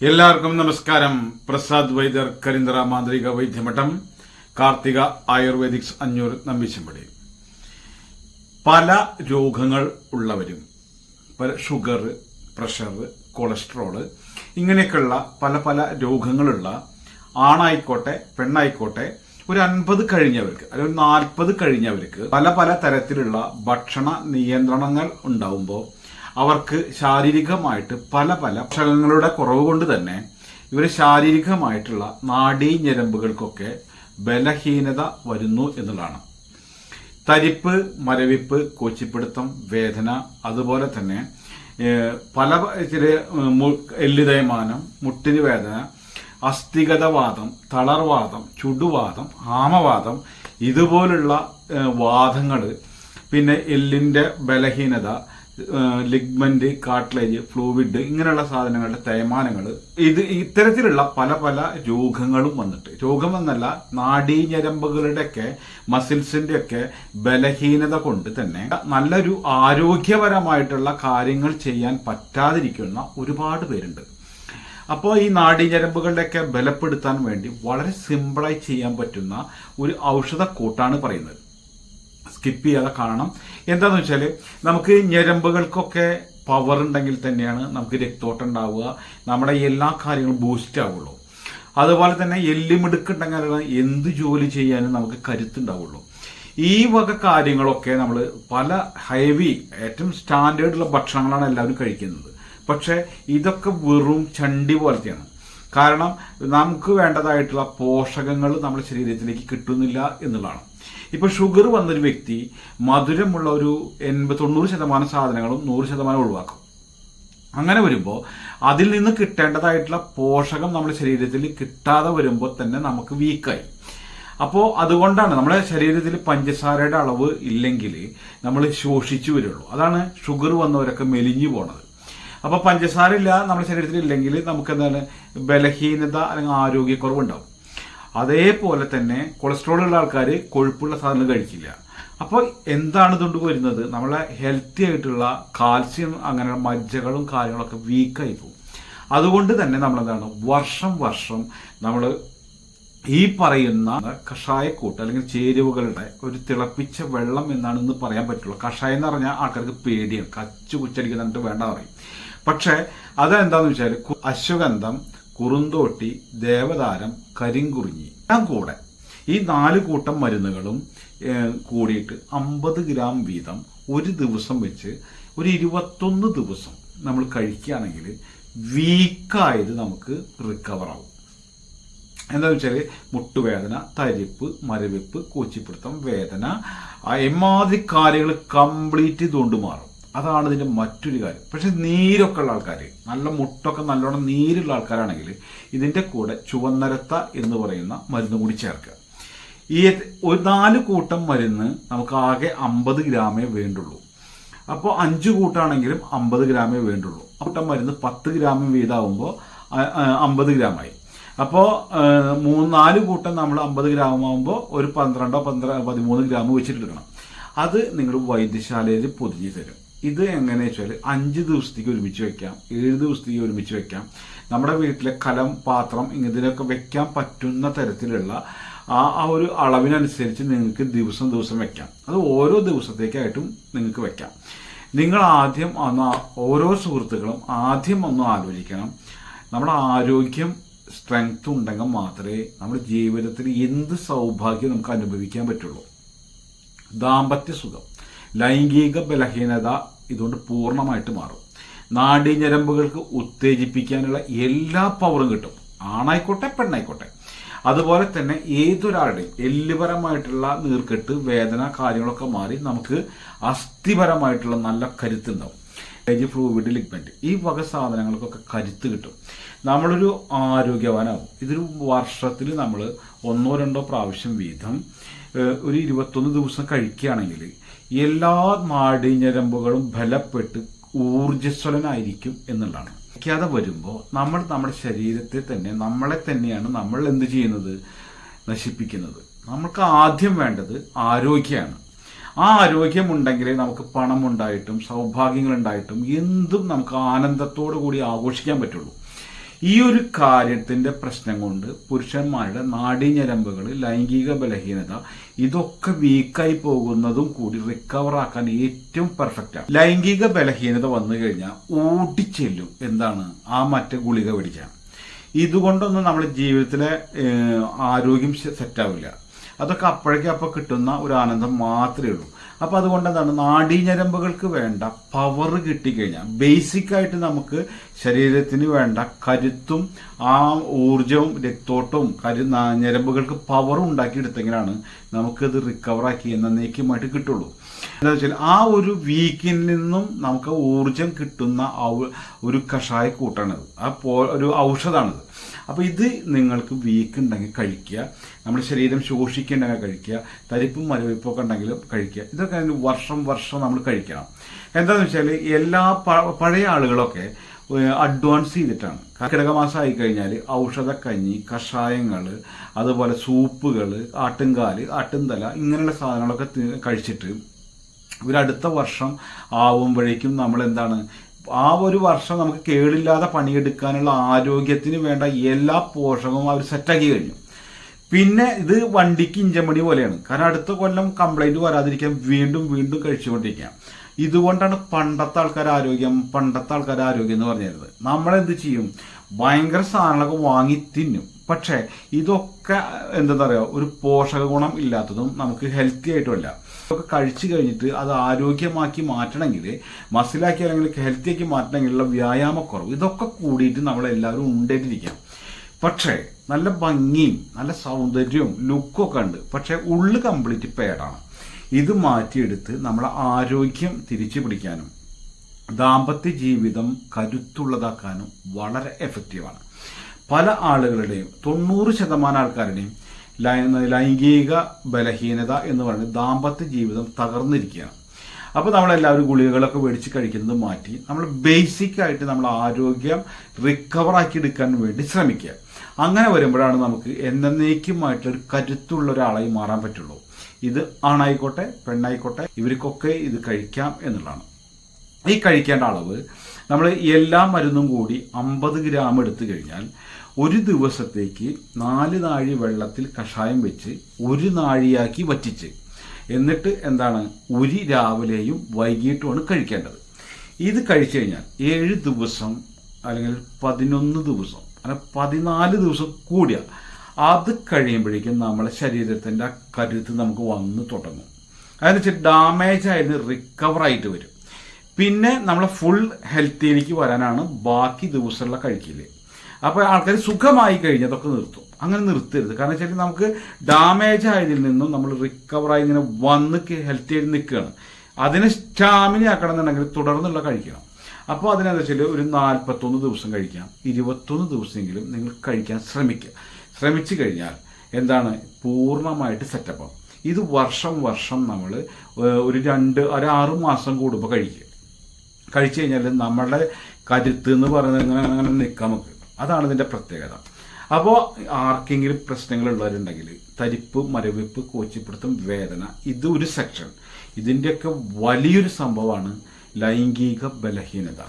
എല്ലാവർക്കും നമസ്കാരം. പ്രസാദ് വൈദ്യർ കരിന്തറ മാന്ത്രിക വൈദ്യമഠം കാർത്തിക ആയുർവേദിക്സ് അഞ്ഞൂർ നമ്പിച്ചമ്പടി പല രോഗങ്ങൾ ഉള്ളവരും പല ഷുഗർ പ്രഷർ കൊളസ്ട്രോൾ ഇങ്ങനെയൊക്കെയുള്ള പല പല രോഗങ്ങളുള്ള ആണായിക്കോട്ടെ പെണ്ണായിക്കോട്ടെ ഒരു അൻപത് കഴിഞ്ഞവർക്ക് അല്ലെങ്കിൽ ഒരു നാൽപ്പത് കഴിഞ്ഞവർക്ക് പല പല തരത്തിലുള്ള ഭക്ഷണ നിയന്ത്രണങ്ങൾ ഉണ്ടാവുമ്പോൾ അവർക്ക് ശാരീരികമായിട്ട് പല പല ക്ഷണങ്ങളുടെ കുറവ് കൊണ്ട് തന്നെ ഇവർ ശാരീരികമായിട്ടുള്ള നാഡീ ഞരമ്പുകൾക്കൊക്കെ ബലഹീനത വരുന്നു എന്നുള്ളതാണ്. തരിപ്പ് മരവിപ്പ് കോച്ചിപ്പിടുത്തം വേദന അതുപോലെ തന്നെ പല ചില ഏഹ്, മു- എല്ല് തേയ്മാനം മുട്ടിന് വേദന അസ്ഥിഗതവാദം തളർവാദം ചുടുവാദം ആമവാദം ഇതുപോലുള്ള വാദങ്ങൾ പിന്നെ എല്ലിന്റെ ബലഹീനത ലിഗ്മെന്റ് കാട്ട്ലേജ് ഫ്ലൂവിഡ് ഇങ്ങനെയുള്ള സാധനങ്ങളുടെ തേയ്മാനങ്ങൾ ഇത് ഇത്തരത്തിലുള്ള പല പല രോഗങ്ങളും വന്നിട്ട്. രോഗമെന്നല്ല നാഡീഞരമ്പുകളുടെയൊക്കെ മസിൽസിന്റെ ഒക്കെ ബലഹീനത കൊണ്ട് തന്നെ നല്ലൊരു ആരോഗ്യപരമായിട്ടുള്ള കാര്യങ്ങൾ ചെയ്യാൻ പറ്റാതിരിക്കുന്ന ഒരുപാട് പേരുണ്ട്. അപ്പോൾ ഈ നാഡീഞരമ്പുകളുടെയൊക്കെ ബലപ്പെടുത്താൻ വേണ്ടി വളരെ സിമ്പിളായി ചെയ്യാൻ പറ്റുന്ന ഒരു ഔഷധക്കൂട്ടാണ് പറയുന്നത്. സ്കിപ്പ് ചെയ്യാതെ കാണണം. എന്താന്ന് വെച്ചാൽ നമുക്ക് ഞരമ്പുകൾക്കൊക്കെ പവർ ഉണ്ടെങ്കിൽ തന്നെയാണ് നമുക്ക് രക്തോട്ടം ഉണ്ടാവുക. നമ്മുടെ എല്ലാ കാര്യങ്ങളും ബൂസ്റ്റ് ആവുള്ളൂ. അതുപോലെ തന്നെ എല്ലുമിടുക്കുണ്ടെങ്കിലാണ് എന്ത് ജോലി ചെയ്യാനും നമുക്ക് കരുത്തുണ്ടാവുള്ളൂ. ഈ വക കാര്യങ്ങളൊക്കെ നമ്മൾ പല ഹെവി ഏറ്റവും സ്റ്റാൻഡേർഡുള്ള ഭക്ഷണങ്ങളാണ് എല്ലാവരും കഴിക്കുന്നത്. പക്ഷേ ഇതൊക്കെ വെറും ചണ്ടി പോലത്തെയാണ്. കാരണം നമുക്ക് വേണ്ടതായിട്ടുള്ള പോഷകങ്ങൾ നമ്മുടെ ശരീരത്തിലേക്ക് കിട്ടുന്നില്ല എന്നുള്ളതാണ്. ഇപ്പൊ ഷുഗർ വന്നൊരു വ്യക്തി മധുരമുള്ള ഒരു എൺപത് തൊണ്ണൂറ് ശതമാനം സാധനങ്ങളും നൂറ് ശതമാനം ഒഴിവാക്കും. അങ്ങനെ വരുമ്പോൾ അതിൽ നിന്ന് കിട്ടേണ്ടതായിട്ടുള്ള പോഷകം നമ്മുടെ ശരീരത്തിൽ കിട്ടാതെ വരുമ്പോൾ തന്നെ നമുക്ക് വീക്കായി അപ്പോൾ അതുകൊണ്ടാണ് നമ്മുടെ ശരീരത്തിൽ പഞ്ചസാരയുടെ അളവ് ഇല്ലെങ്കിൽ നമ്മൾ ശോഷിച്ചു വരുള്ളൂ. അതാണ് ഷുഗർ വന്നവരൊക്കെ മെലിഞ്ഞു പോണത്. അപ്പോൾ പഞ്ചസാര ഇല്ല നമ്മുടെ ശരീരത്തിൽ ഇല്ലെങ്കിൽ നമുക്ക് എന്താണ് ബലഹീനത അല്ലെങ്കിൽ ആരോഗ്യക്കുറവ് ഉണ്ടാവും. അതേപോലെ തന്നെ കൊളസ്ട്രോൾ ഉള്ള ആൾക്കാർ കൊഴുപ്പുള്ള സാധനങ്ങൾ കഴിക്കില്ല. അപ്പോൾ എന്താണ് ഇതുകൊണ്ട് വരുന്നത്? നമ്മളെ ഹെൽത്തി ആയിട്ടുള്ള കാൽസ്യം അങ്ങനെ മജ്ജകളും കാര്യങ്ങളൊക്കെ വീക്കായി പോകും. അതുകൊണ്ട് തന്നെ നമ്മളെന്താണ്? വർഷം വർഷം നമ്മൾ ഈ പറയുന്ന കഷായക്കൂട്ട് അല്ലെങ്കിൽ ചേരുവകളുടെ ഒരു തിളപ്പിച്ച വെള്ളം എന്നാണ് ഇന്ന് പറയാൻ പറ്റുള്ളൂ. കഷായം എന്ന് പറഞ്ഞാൽ ആൾക്കാർക്ക് പേടിയാണ് കച്ചു കുച്ചടിക്കുന്നിട്ട് വേണ്ട പറയും. പക്ഷേ അതെന്താന്ന് വെച്ചാൽ അശ്വഗന്ധം കുറുന്തോട്ടി ദേവതാരം കരിങ്കുറിഞ്ഞി എല്ലാം കൂടെ ഈ നാല് കൂട്ടം മരുന്നുകളും കൂടിയിട്ട് അമ്പത് ഗ്രാം വീതം ഒരു ദിവസം വെച്ച് ഒരു ഇരുപത്തൊന്ന് ദിവസം നമ്മൾ കഴിക്കുകയാണെങ്കിൽ വീക്കായത് നമുക്ക് റിക്കവർ ആവും. എന്താണെന്ന് വെച്ചാൽ മുട്ടുവേദന തരിപ്പ് മരവിപ്പ് കൂച്ചിപ്പിടുത്തം വേദന എമ്മാതിരി കാര്യങ്ങൾ കംപ്ലീറ്റ് ഇതുകൊണ്ട് മാറും. അതാണ് ഇതിന്റെ മറ്റൊരു കാര്യം. പക്ഷെ നീരൊക്കെ ഉള്ള ആൾക്കാർ നല്ല മുട്ടൊക്കെ നല്ലോണം നീരുള്ള ആൾക്കാരാണെങ്കിൽ ഇതിന്റെ കൂടെ ചുവന്നരത്ത എന്ന് പറയുന്ന മരുന്ന് കൂടി ചേർക്കുക. ഈ ഒരു നാല് കൂട്ടം മരുന്ന് നമുക്ക് ആകെ അമ്പത് ഗ്രാമേ വേണ്ടുള്ളൂ. അപ്പോൾ അഞ്ച് കൂട്ടാണെങ്കിലും അമ്പത് ഗ്രാമേ വേണ്ടുള്ളൂ. കൂട്ടം മരുന്ന് പത്ത് ഗ്രാമം വീതാവുമ്പോൾ അമ്പത് ഗ്രാമായി. അപ്പോൾ മൂന്ന് നാല് കൂട്ടം നമ്മൾ അമ്പത് ഗ്രാം ആകുമ്പോൾ ഒരു പന്ത്രണ്ടോ പന്ത്രണ്ട് പതിമൂന്ന് ഗ്രാം വെച്ചിട്ടെടുക്കണം. അത് നിങ്ങൾ വൈദ്യശാലയിൽ പൊതിഞ്ഞ് തരും. ഇത് എങ്ങനെ വെച്ചാൽ അഞ്ച് ദിവസത്തേക്ക് ഒരുമിച്ച് വെക്കാം ഏഴ് ദിവസത്തേക്ക് ഒരുമിച്ച് വെക്കാം. നമ്മുടെ വീട്ടിലെ കലം പാത്രം ഇങ്ങനെയൊക്കെ വെക്കാൻ പറ്റുന്ന തരത്തിലുള്ള ആ ആ ഒരു അളവിനനുസരിച്ച് നിങ്ങൾക്ക് ദിവസം ദിവസം വെക്കാം. അത് ഓരോ ദിവസത്തേക്കായിട്ടും നിങ്ങൾക്ക് വെക്കാം. നിങ്ങൾ ആദ്യം ഒന്ന് ഓരോ സുഹൃത്തുക്കളും ആദ്യം ഒന്ന് ആലോചിക്കണം. നമ്മുടെ ആരോഗ്യം സ്ട്രെങ്ത് ഉണ്ടെങ്കിൽ മാത്രമേ നമ്മുടെ ജീവിതത്തിൽ എന്ത് സൗഭാഗ്യം നമുക്ക് അനുഭവിക്കാൻ പറ്റുള്ളൂ. ദാമ്പത്യ സുഖം ലൈംഗിക ബലഹീനത ഇതുകൊണ്ട് പൂർണമായിട്ട് മാറും. നാഡീഞരമ്പുകൾക്ക് ഉത്തേജിപ്പിക്കാനുള്ള എല്ലാ പവറും കിട്ടും. ആണായിക്കോട്ടെ പെണ്ണായിക്കോട്ടെ. അതുപോലെ തന്നെ ഏതൊരാളുടെയും എല്ലുപരമായിട്ടുള്ള നീർക്കെട്ട് വേദന കാര്യങ്ങളൊക്കെ മാറി നമുക്ക് അസ്ഥിപരമായിട്ടുള്ള നല്ല കരുത്തുണ്ടാവും ഫ്ലൂവിഡ് ലിഗ്മെന്റ് ഈ വക സാധനങ്ങൾക്കൊക്കെ കരുത്ത് കിട്ടും. നമ്മളൊരു ആരോഗ്യവാനാകും ഇതൊരു വർഷത്തിൽ നമ്മൾ ഒന്നോ രണ്ടോ പ്രാവശ്യം വീതം ഒരു ഇരുപത്തൊന്ന് ദിവസം കഴിക്കുകയാണെങ്കിൽ എല്ലാ നാടിഞ്ഞരമ്പുകളും ബലപ്പെട്ട് ഊർജസ്വലനായിരിക്കും എന്നുള്ളതാണ്. കഴിക്കാതെ വരുമ്പോൾ നമ്മൾ നമ്മുടെ ശരീരത്തെ തന്നെ നമ്മളെ തന്നെയാണ് നമ്മൾ എന്ത് ചെയ്യുന്നത്? നശിപ്പിക്കുന്നത്. നമുക്ക് ആദ്യം വേണ്ടത് ആരോഗ്യമാണ് ആ ആരോഗ്യമുണ്ടെങ്കിലേ നമുക്ക് പണമുണ്ടായിട്ടും സൗഭാഗ്യങ്ങളുണ്ടായിട്ടും എന്തും നമുക്ക് ആനന്ദത്തോടു കൂടി ആഘോഷിക്കാൻ പറ്റുള്ളൂ. ഈ ഒരു കാര്യത്തിന്റെ പ്രശ്നം കൊണ്ട് പുരുഷന്മാരുടെ നാഡീഞരമ്പുകൾ ലൈംഗിക ബലഹീനത ഇതൊക്കെ വീക്കായി പോകുന്നതും കൂടി റിക്കവർ ആക്കാൻ ഏറ്റവും പെർഫെക്റ്റ് ആണ്. ലൈംഗിക ബലഹീനത വന്നു കഴിഞ്ഞാൽ ഓടിച്ചെല്ലും. എന്താണ്? ആ മറ്റേ ഗുളിക പിടിക്കാൻ ഇതുകൊണ്ടൊന്നും നമ്മുടെ ജീവിതത്തിലെ ആരോഗ്യം സെറ്റാവില്ല അതൊക്കെ അപ്പോഴേക്കും അപ്പോൾ കിട്ടുന്ന ഒരു ആനന്ദം മാത്രമേ ഉള്ളൂ. അപ്പോൾ അതുകൊണ്ട് എന്താണ്? നാഡീഞരമ്പുകൾക്ക് വേണ്ട പവർ കിട്ടിക്കഴിഞ്ഞാൽ ബേസിക്കായിട്ട് നമുക്ക് ശരീരത്തിന് വേണ്ട കരുത്തും ആ ഊർജവും രക്തോട്ടവും കരു ഞരമ്പുകൾക്ക് പവർ ഉണ്ടാക്കിയെടുത്തെങ്കിലാണ് നമുക്കത് റിക്കവറാക്കി എന്നേക്കുമായിട്ട് കിട്ടുള്ളൂ. എന്താ വെച്ചാൽ ആ ഒരു വീക്കിൽ നിന്നും നമുക്ക് ഊർജം കിട്ടുന്ന ഒരു കഷായ കൂട്ടാണിത് ആ പോ ഒരു ഔഷധമാണിത് അപ്പോൾ ഇത് നിങ്ങൾക്ക് വീക്ക് ഉണ്ടെങ്കിൽ കഴിക്കുക. നമ്മുടെ ശരീരം ശോഷിക്കുന്നുണ്ടെങ്കിൽ കഴിക്കുക. തരിപ്പും മരവിപ്പൊക്കെ ഉണ്ടെങ്കിലും കഴിക്കുക. ഇതൊക്കെ അതിന് വർഷം വർഷം നമ്മൾ കഴിക്കണം. എന്താണെന്ന് വെച്ചാൽ എല്ലാ പഴയ ആളുകളൊക്കെ അഡ്വാൻസ് ചെയ്തിട്ടാണ്. കർക്കിടക മാസം ആയി കഴിഞ്ഞാൽ ഔഷധക്കഞ്ഞി കഷായങ്ങൾ അതുപോലെ സൂപ്പുകൾ ആട്ടുംകാൽ ആട്ടുംതല ഇങ്ങനെയുള്ള സാധനങ്ങളൊക്കെ കഴിച്ചിട്ട് ഒരു അടുത്ത വർഷം ആവുമ്പോഴേക്കും നമ്മൾ എന്താണ് ആ ഒരു വർഷം നമുക്ക് കേടില്ലാതെ പണിയെടുക്കാനുള്ള ആരോഗ്യത്തിന് വേണ്ട എല്ലാ പോഷകവും അവർ സെറ്റാക്കി കഴിഞ്ഞു. പിന്നെ ഇത് വണ്ടിക്ക് ഇഞ്ചമണി പോലെയാണ്. കാരണം അടുത്ത കൊല്ലം കംപ്ലൈന്റ് വരാതിരിക്കാൻ വീണ്ടും വീണ്ടും കഴിച്ചുകൊണ്ടിരിക്കാം ഇതുകൊണ്ടാണ് പണ്ടത്തെ ആൾക്കാർ ആരോഗ്യം പണ്ടത്തെ ആൾക്കാർ ആരോഗ്യം എന്ന് പറഞ്ഞിരുന്നത്. നമ്മളെന്ത് ചെയ്യും? ഭയങ്കര സാധനങ്ങളൊക്കെ വാങ്ങി തിന്നും. പക്ഷേ ഇതൊക്കെ എന്താ പറയുക ഒരു പോഷക ഗുണം ഇല്ലാത്തതും നമുക്ക് ഹെൽത്തി ആയിട്ടുമല്ല ഇതൊക്കെ കഴിച്ചു കഴിഞ്ഞിട്ട് അത് ആരോഗ്യമാക്കി മാറ്റണമെങ്കിൽ മസിലാക്കി അല്ലെങ്കിൽ ഹെൽത്തിയാക്കി മാറ്റണമെങ്കിലുള്ള വ്യായാമക്കുറവ് ഇതൊക്കെ കൂടിയിട്ട് നമ്മളെല്ലാവരും ഉണ്ടായിട്ടിരിക്കാം പക്ഷേ നല്ല ഭംഗിയും നല്ല സൗന്ദര്യവും ലുക്കും ഒക്കെ ഉണ്ട്. പക്ഷേ ഉള്ളു കംപ്ലീറ്റ് പേടാണ്. ഇത് മാറ്റിയെടുത്ത് നമ്മളെ ആരോഗ്യം തിരിച്ചു പിടിക്കാനും ദാമ്പത്യ ജീവിതം കരുത്തുള്ളതാക്കാനും വളരെ എഫക്റ്റീവാണ് പല ആളുകളുടെയും തൊണ്ണൂറ് ശതമാനം ആൾക്കാരുടെയും ലൈംഗിക ബലഹീനത എന്ന് പറഞ്ഞ് ദാമ്പത്യ ജീവിതം തകർന്നിരിക്കുകയാണ്. അപ്പോൾ നമ്മളെല്ലാവരും ഗുളികകളൊക്കെ മേടിച്ച് കഴിക്കുന്നത് മാറ്റി നമ്മൾ ബേസിക് ആയിട്ട് നമ്മൾ ആരോഗ്യം റിക്കവറാക്കി എടുക്കാൻ വേണ്ടി ശ്രമിക്കുക. അങ്ങനെ വരുമ്പോഴാണ് നമുക്ക് എന്നേക്കുമായിട്ടൊരു കരുത്തുള്ള ഒരാളായി മാറാൻ പറ്റുള്ളൂ. ഇത് ആണായിക്കോട്ടെ പെണ്ണായിക്കോട്ടെ ഇവർക്കൊക്കെ ഇത് കഴിക്കാം എന്നുള്ളതാണ്. ഈ കഴിക്കേണ്ട അളവ് നമ്മൾ എല്ലാ മരുന്നും കൂടി അമ്പത് ഗ്രാം എടുത്തു കഴിഞ്ഞാൽ ഒരു ദിവസത്തേക്ക് നാല് നാഴി വെള്ളത്തിൽ കഷായം വെച്ച് ഒരു നാഴിയാക്കി വറ്റിച്ച്. എന്നിട്ട് എന്താണ്? ഒരു രാവിലെയും വൈകിട്ടുമാണ് കഴിക്കേണ്ടത്. ഇത് കഴിച്ചു കഴിഞ്ഞാൽ ഏഴ് ദിവസം അല്ലെങ്കിൽ പതിനൊന്ന് ദിവസം അങ്ങനെ പതിനാല് ദിവസം കൂടിയ. അത് കഴിയുമ്പോഴേക്കും നമ്മളെ ശരീരത്തിന്റെ കരുത്ത് നമുക്ക് വന്ന് തുടങ്ങും. അതെന്ന് വെച്ചാൽ ഡാമേജ് ആയിരുന്നു റിക്കവർ ആയിട്ട് വരും. പിന്നെ നമ്മളെ ഫുൾ ഹെൽത്തിയിലേക്ക് വരാനാണ് ബാക്കി ദിവസമുള്ള കഴിക്കൽ. അപ്പോൾ ആൾക്കാർ സുഖമായി കഴിഞ്ഞ് അതൊക്കെ നിർത്തും. അങ്ങനെ നിർത്തരുത്. കാരണം വെച്ചാൽ നമുക്ക് ഡാമേജ് ആയതിൽ നിന്നും നമ്മൾ റിക്കവറായി ഇങ്ങനെ വന്ന് ഹെൽത്തി ആയിട്ട് നിൽക്കുകയാണ്. അതിനെ സ്റ്റാമിന ആക്കണം എന്നുണ്ടെങ്കിൽ തുടർന്നുള്ള കഴിക്കണം. അപ്പോൾ അതിനെന്താ വെച്ചാൽ ഒരു നാൽപ്പത്തൊന്ന് ദിവസം കഴിക്കാം. ഇരുപത്തൊന്ന് ദിവസമെങ്കിലും നിങ്ങൾ കഴിക്കാൻ ശ്രമിക്കുക. ശ്രമിച്ചു കഴിഞ്ഞാൽ എന്താണ്? പൂർണമായിട്ട് സെറ്റപ്പ് ഇത് വർഷം വർഷം നമ്മൾ ഒരു രണ്ട് ഒരു ആറ് മാസം കൂടുമ്പോൾ കഴിക്കുക. കഴിച്ചു കഴിഞ്ഞാൽ നമ്മളുടെ കരുത്ത് എന്ന് പറയുന്നത് ഇങ്ങനെ അങ്ങനെ നിൽക്കാം നമുക്ക്. അതാണ് ഇതിന്റെ പ്രത്യേകത. അപ്പോൾ ആർക്കെങ്കിലും പ്രശ്നങ്ങളുള്ളവരുണ്ടെങ്കിൽ തരിപ്പ് മരവിപ്പ് കോച്ചിപ്പിടുത്തം വേദന ഇത് ഒരു സെക്ഷൻ ഇതിന്റെയൊക്കെ വലിയൊരു സംഭവമാണ് ലൈംഗിക ബലഹീനത.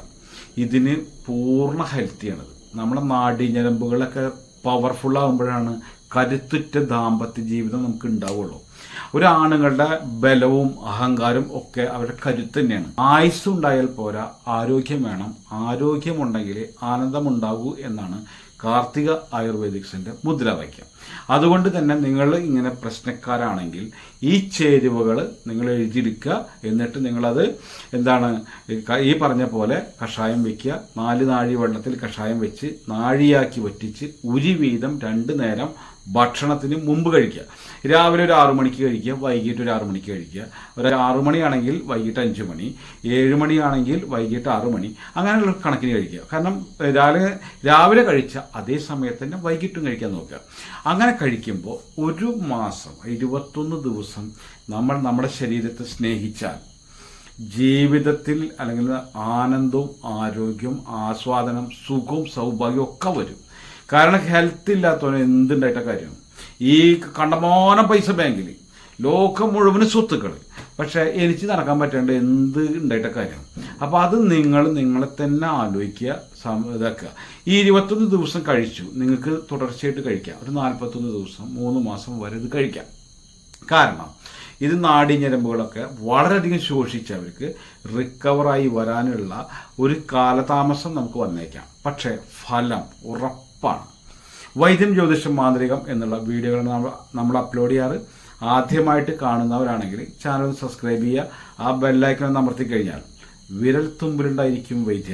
ഇതിന് പൂർണ ഹെൽത്തിയാണത്. നമ്മുടെ നാടിഞ്ഞരമ്പുകളൊക്കെ പവർഫുൾ ആകുമ്പോഴാണ് കരുത്തുറ്റ ദാമ്പത്യ ജീവിതം നമുക്ക് ഉണ്ടാവുള്ളൂ. ഒരു ആണുങ്ങളുടെ ബലവും അഹങ്കാരവും ഒക്കെ അവരുടെ കരുത്ത് തന്നെയാണ്. ആയുസ് ഉണ്ടായാൽ പോരാ ആരോഗ്യം വേണം. ആരോഗ്യമുണ്ടെങ്കിൽ ആനന്ദമുണ്ടാകൂ എന്നാണ് കാർത്തിക ആയുർവേദിക്സിന്റെ മുദ്രാവാക്യം. അതുകൊണ്ട് തന്നെ നിങ്ങൾ ഇങ്ങനെ പ്രശ്നക്കാരാണെങ്കിൽ ഈ ചേരുവകൾ നിങ്ങൾ എഴുതിയെടുക്കുക. എന്നിട്ട് നിങ്ങളത് എന്താണ് ഈ പറഞ്ഞ പോലെ കഷായം വെക്കുക. നാല് നാഴി വെള്ളത്തിൽ കഷായം വെച്ച് നാഴിയാക്കി വറ്റിച്ച് ഒരു വീതം രണ്ട് നേരം ഭക്ഷണത്തിന് മുമ്പ് കഴിക്കുക. രാവിലെ ഒരു ആറു മണിക്ക് കഴിക്കുക വൈകിട്ട് ഒരു ആറു മണിക്ക് കഴിക്കുക. ഒരു ആറു മണിയാണെങ്കിൽ വൈകിട്ട് അഞ്ച് മണി ഏഴ് മണിയാണെങ്കിൽ വൈകിട്ട് ആറു മണി അങ്ങനെയുള്ള കണക്കിന് കഴിക്കുക. കാരണം രാവിലെ രാവിലെ കഴിച്ച അതേ സമയത്ത് തന്നെ വൈകിട്ടും കഴിക്കാൻ നോക്കുക. അങ്ങനെ കഴിക്കുമ്പോൾ ഒരു മാസം ഇരുപത്തൊന്ന് ദിവസം നമ്മൾ നമ്മുടെ ശരീരത്തെ സ്നേഹിച്ചാൽ ജീവിതത്തിൽ അല്ലെങ്കിൽ ആനന്ദവും ആരോഗ്യവും ആസ്വാദനം സുഖവും സൗഭാഗ്യവും ഒക്കെ വരും. കാരണം ഹെൽത്ത് ഇല്ലാത്തവന് എന്തുണ്ടായിട്ട കാര്യം? ഈ കണ്ടമാനം പൈസ ബാങ്കിൽ ലോകം മുഴുവനും സ്വത്തുക്കൾ പക്ഷെ എനിക്ക് നടക്കാൻ പറ്റേണ്ട എന്ത് ഉണ്ടായിട്ട കാര്യം? അപ്പോൾ അത് നിങ്ങൾ നിങ്ങളെ തന്നെ ആലോചിക്കുക ഇതാക്കുക. ഈ ഇരുപത്തൊന്ന് ദിവസം കഴിച്ചു. നിങ്ങൾക്ക് തുടർച്ചയായിട്ട് കഴിക്കാം. ഒരു നാൽപ്പത്തൊന്ന് ദിവസം മൂന്ന് മാസം വരെ ഇത് കഴിക്കാം. കാരണം ഇത് നാടിഞ്ഞരമ്പുകളൊക്കെ വളരെയധികം ശോഷിച്ചവർക്ക് റിക്കവറായി വരാനുള്ള ഒരു കാലതാമസം നമുക്ക് വന്നേക്കാം. പക്ഷേ ഫലം ഉറപ്പാണ്. വൈദ്യം ജ്യോതിഷം മാന്ത്രികം എന്നുള്ള വീഡിയോകൾ നമ്മൾ നമ്മൾ അപ്ലോഡ് ചെയ്യാറ്. ആദ്യമായിട്ട് കാണുന്നവരാണെങ്കിൽ ചാനൽ സബ്സ്ക്രൈബ് ചെയ്യുക. ആ ബെല്ലൈക്കൺ അമർത്തി കഴിഞ്ഞാൽ വിരൽ തുമ്പിലുണ്ടായിരിക്കും വൈദ്യൻ